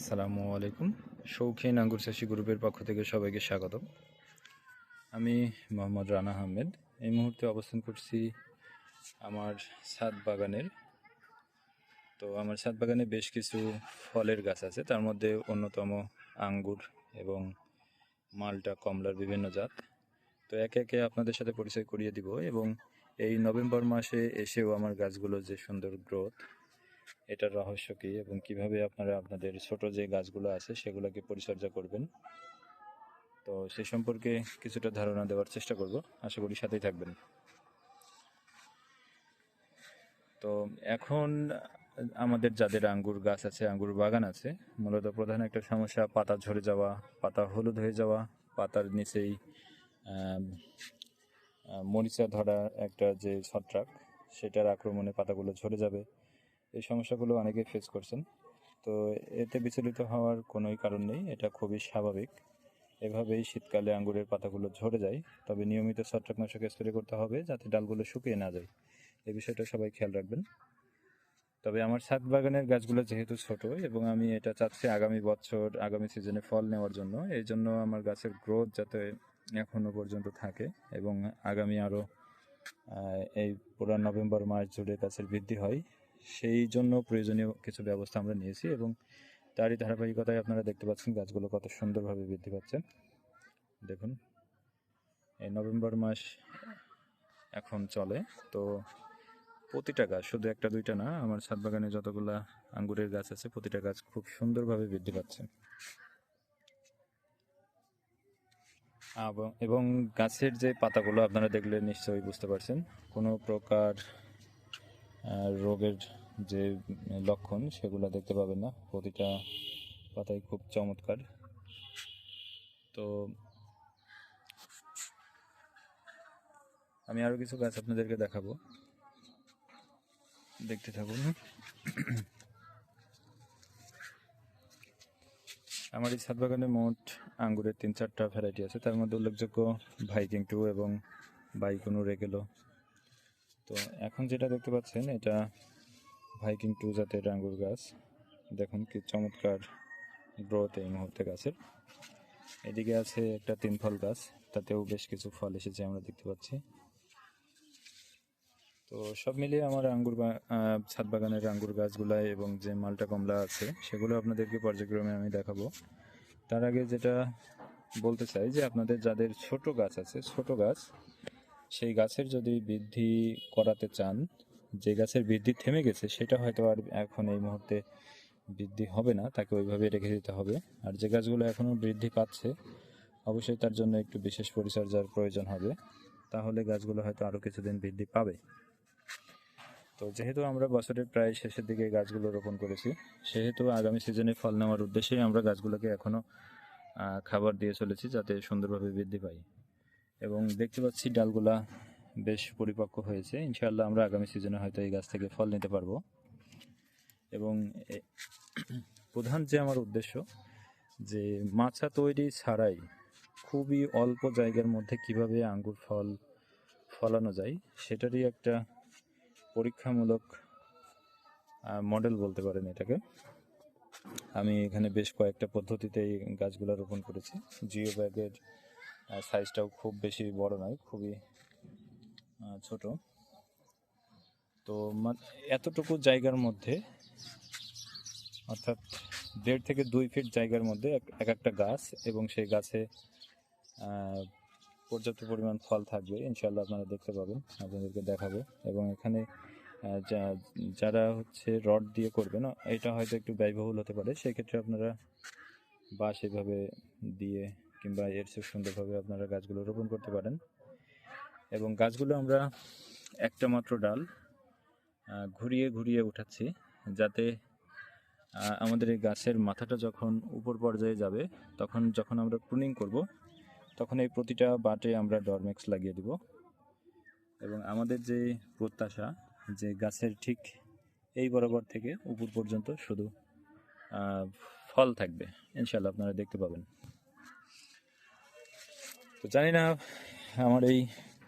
আসসালামু আলাইকুম। শৌখিন আঙ্গুর চাষি গ্রুপের পক্ষ থেকে সবাইকে স্বাগত আমি মোহাম্মদ রানা আহমেদ। এই মুহূর্তে অবস্থান করছি আমার ছাদ বাগানের। তো আমার ছাদ বাগানে বেশ কিছু ফলের গাছ আছে। তার মধ্যে অন্যতম আঙ্গুর এবং মালটা, কমলার বিভিন্ন জাত। তো একে একে আপনাদের সাথে পরিচয় করিয়ে দিব এবং এই নভেম্বর মাসে এসেও আমার গাছগুলোর যে সুন্দর গ্রোথ এটার রহস্য কী এবং কীভাবে আপনারা আপনাদের ছোট যে গাছগুলো আছে সেগুলোকে পরিচর্যা করবেন? তো সে সম্পর্কে কিছুটা ধারণা দেওয়ার চেষ্টা করব। আশা করি সাথেই থাকবেন। তো এখন আমাদের যাদের আঙ্গুর গাছ আছে, আঙ্গুর বাগান আছে, মূলত প্রধান একটা সমস্যা পাতা ঝরে যাওয়া, পাতা হলুদ হয়ে যাওয়া, পাতার নিচেই মরিচা ধরা একটা যে ছত্রাক, সেটার আক্রমণে পাতাগুলো ঝরে যাবে। এই সমস্যাগুলো অনেকেই ফেস করছেন। তো এতে বিচলিত হওয়ার কোনোই কারণ নেই, এটা খুবই স্বাভাবিক। এভাবেই শীতকালে আঙ্গুরের পাতাগুলো ঝরে যায়, তবে নিয়মিত ছত্রাকনাশক স্প্রে করতে হবে যাতে ডালগুলো শুকিয়ে না যায়। এই বিষয়টা সবাই খেয়াল রাখবেন। তবে আমার ছাদ বাগানের গাছগুলো যেহেতু ছোট এবং আমি এটা চাচ্ছি আগামী বছর, আগামী সিজনে ফল নেওয়ার জন্য, এই জন্য আমার গাছের গ্রোথ যাতে এখনও পর্যন্ত থাকে এবং আগামী আরও এই পুরো নভেম্বর মাস জুড়ে গাছের বৃদ্ধি হয়। সেই জন্য প্রয়োজনীয় কিছু ব্যবস্থা আমরা নিয়েছি এবং তারই ধারাবাহিকতায় আপনারা দেখতে পাচ্ছেন গাছগুলো কত সুন্দরভাবে বৃদ্ধি পাচ্ছে। দেখুন, এই নভেম্বর মাস এখন চলে, তো প্রতিটা গাছ, শুধু একটা দুইটা না, আমার ছাদ বাগানে যতগুলা আঙ্গুরের গাছ আছে, প্রতিটা গাছ খুব সুন্দরভাবে বৃদ্ধি পাচ্ছে। এবং গাছের যে পাতাগুলো আপনারা দেখলে নিশ্চয়ই বুঝতে পারছেন, কোনো প্রকার রোগের যে লক্ষণ, সেগুলো দেখতে পাবেন না। প্রতিটা পাতায় খুব চমৎকার। তো আমি আরও কিছু গাছ আপনাদেরকে দেখাবো। দেখতে থাকুন। আমার এই ছাদ বাগানে মোট আঙ্গুরের তিন চারটা ভ্যারাইটি আছে। তার মধ্যে উল্লেখযোগ্য ভাইকিং টু এবং বাইকুনু রেগেলো। তো এখন যেটা দেখতে পাচ্ছেন, এটা ভাইকিং টু জাতের আঙ্গুর গাছ। দেখুন কি চমৎকার গ্রোথ এই মুহূর্তে গাছের। এদিকে আছে একটা তিন ফল গাছ, তাতেও বেশ কিছু ফল এসেছে আমরা দেখতে পাচ্ছি। তো সব মিলিয়ে আমার আঙ্গুর ছাদ বাগানের আঙ্গুর গাছগুলাই এবং যে মালটা কমলা আছে, সেগুলো আপনাদেরকে পর্যায়ক্রমে আমি দেখাবো। তার আগে যেটা বলতে চাই যে, আপনাদের যাদের ছোট গাছ আছে, ছোট গাছ সেই গাছের যদি বৃদ্ধি করাতে চান, যে গাছের বৃদ্ধি থেমে গেছে, সেটা হয়তো আর এখন এই মুহূর্তে বৃদ্ধি হবে না, তাকে ওইভাবে রেখে দিতে হবে। আর যে গাছগুলো এখনও বৃদ্ধি পাচ্ছে, অবশ্যই তার জন্য একটু বিশেষ পরিচর্যার প্রয়োজন হবে। তাহলে গাছগুলো হয়তো আরও কিছুদিন বৃদ্ধি পাবে। তো যেহেতু আমরা বছরের প্রায় শেষের দিকে গাছগুলো রোপণ করেছি, সেহেতু আগামী সিজনে ফল নেওয়ার উদ্দেশ্যেই আমরা গাছগুলোকে এখনও খাবার দিয়ে চলেছি যাতে সুন্দরভাবে বৃদ্ধি পায়। এবং দেখতে পাচ্ছি ডালগুলা বেশ পরিপক্ক হয়েছে। ইনশাআল্লাহ আমরা আগামী সিজনে হয়তো এই গাছ থেকে ফল নিতে পারব। এবং প্রধান যে আমার উদ্দেশ্য, যে মাছা তৈরি ছাড়াই খুবই অল্প জায়গার মধ্যে কীভাবে আঙ্গুর ফল ফলানো যায়, সেটারই একটা পরীক্ষামূলক মডেল বলতে পারেন এটাকে। আমি এখানে বেশ কয়েকটা পদ্ধতিতে এই গাছগুলো রোপণ করেছি। জিও ব্যাগের সাইজটাও খুব বেশি বড় নয়, খুবই ছোট। তো এতটুকু জায়গার মধ্যে, অর্থাৎ দেড় থেকে দুই ফিট জায়গার মধ্যে এক- এক একটা গাছ এবং সেই গাছে পর্যাপ্ত পরিমাণ ফল থাকবে ইনশাল্লাহ আপনারা দেখতে পাবেন, আপনাদেরকে দেখাবো। এবং এখানে যারা হচ্ছে রড দিয়ে করবেন, এটা হয়তো একটু ব্যয়বহুল হতে পারে, সেক্ষেত্রে আপনারা বাঁশ এভাবে দিয়ে কিংবা এর চেয়ে সুন্দরভাবে আপনারা গাছগুলো রোপণ করতে পারেন। এবং গাছগুলো আমরা একটা মাত্র ডাল ঘুরিয়ে ঘুরিয়ে উঠাচ্ছি যাতে আমাদের এই গাছের মাথাটা যখন উপর পর্যায়ে যাবে, তখন যখন আমরা প্রুনিং করব, তখন এই প্রতিটা বাটে আমরা ডরমেক্স লাগিয়ে দিব। এবং আমাদের যে প্রত্যাশা যে গাছের ঠিক এই বরাবর থেকে উপর পর্যন্ত শুধু ফল থাকবে ইনশাল্লাহ আপনারা দেখতে পাবেন। তো জানি না আমার এই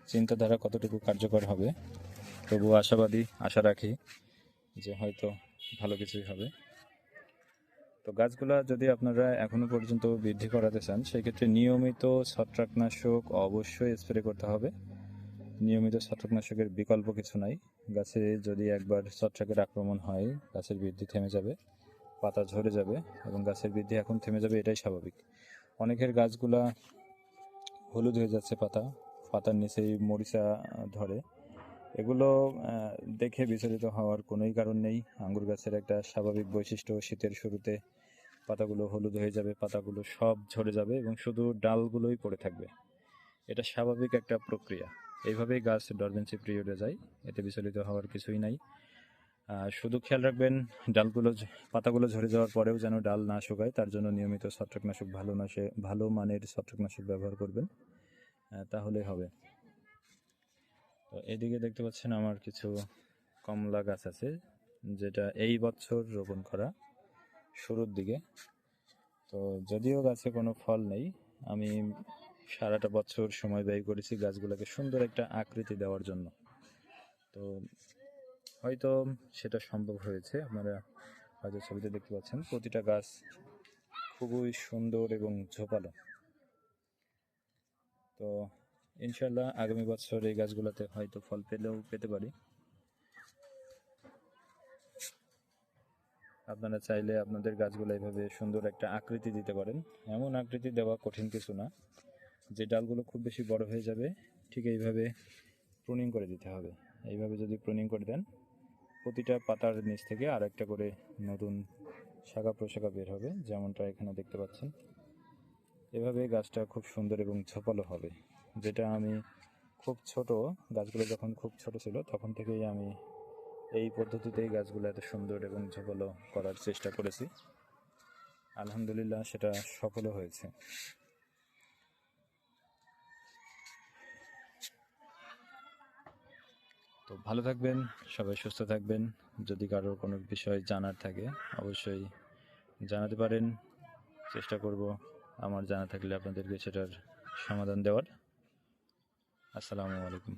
চিন্তাধারা কতটুকু কার্যকর হবে। তবু আশাবাদী, আশা রাখি যে হয়তো ভালো কিছুই হবে। তো গাছগুলো যদি আপনারা এখনও পর্যন্ত বৃদ্ধি করাতে চান, সেক্ষেত্রে নিয়মিত ছত্রাকনাশক অবশ্যই স্প্রে করতে হবে। নিয়মিত ছত্রাকনাশকের বিকল্প কিছু নাই। গাছে যদি একবার ছত্রাকের আক্রমণ হয়, গাছের বৃদ্ধি থেমে যাবে, পাতা ঝরে যাবে এবং গাছের বৃদ্ধি এখন থেমে যাবে, এটাই স্বাভাবিক। অনেকের গাছগুলা হলুদ হয়ে যাচ্ছে পাতা, পাতার নিচেই মরিচা ধরে। এগুলো দেখে বিচলিত হওয়ার কোনোই কারণ নেই। আঙ্গুর গাছের একটা স্বাভাবিক বৈশিষ্ট্য, শীতের শুরুতে পাতাগুলো হলুদ হয়ে যাবে, পাতাগুলো সব ঝরে যাবে এবং শুধু ডালগুলোই পড়ে থাকবে। এটা স্বাভাবিক একটা প্রক্রিয়া। এইভাবেই গাছ ডরমেন্সি পিরিয়ডে যায়, এতে বিচলিত হওয়ার কিছুই নাই। শুধু খেয়াল রাখবেন ডালগুলো পাতাগুলো ঝরে যাওয়ার পরেও যেন ডাল না শুকায় তার জন্য নিয়মিত ছত্রাকনাশক ভালো নাশে ভালো মানের ছত্রাকনাশক ব্যবহার করবেন। আহ, তাহলেই হবে। তো এদিকে দেখতে পাচ্ছেন আমার কিছু কমলা গাছ আছে যেটা এই বছর রোপণ করা শুরুর দিকে। তো যদিও গাছে কোনো ফল নেই আমি সারাটা বছর সময় ব্যয় করেছি গাছগুলোকে সুন্দর একটা আকৃতি দেওয়ার জন্য। তো হয়তো সেটা সম্ভব হয়েছে। আপনারা হয়তো ছবিতে দেখতে পাচ্ছেন, প্রতিটা গাছ খুবই সুন্দর এবং ঝোপালো। তো ইনশাল্লাহ আগামী বছর এই গাছগুলোতে হয়তো ফল পেলেও পেতে পারি। আপনারা চাইলে আপনাদের গাছগুলো এইভাবে সুন্দর একটা আকৃতি দিতে পারেন। এমন আকৃতি দেওয়া কঠিন কিছু না, যে ডালগুলো খুব বেশি বড় হয়ে যাবে, ঠিক এইভাবে প্রুনিং করে দিতে হবে। এইভাবে যদি প্রুনিং করে দেন প্রতিটা পাতার নিচ থেকে আর একটা করে নতুন শাখা প্রশাখা বের হবে, যেমনটা এখানে দেখতে পাচ্ছেন। এভাবে গাছটা খুব সুন্দর এবং ঝোপালো হবে। যেটা আমি খুব ছোট, গাছগুলো যখন খুব ছোট ছিল, তখন থেকেই আমি এই পদ্ধতিতেই গাছগুলো এত সুন্দর এবং ঝোপালো করার চেষ্টা করেছি। আলহামদুলিল্লাহ সেটা সফলও হয়েছে। তো ভালো থাকবেন, সবাই সুস্থ থাকবেন। যদি কারোর কোনো বিষয় জানার থাকে, অবশ্যই জানাতে পারেন। চেষ্টা করব আমার জানা থাকলে আপনাদেরকে সেটার সমাধান দেওয়ার। আসসালামু আলাইকুম।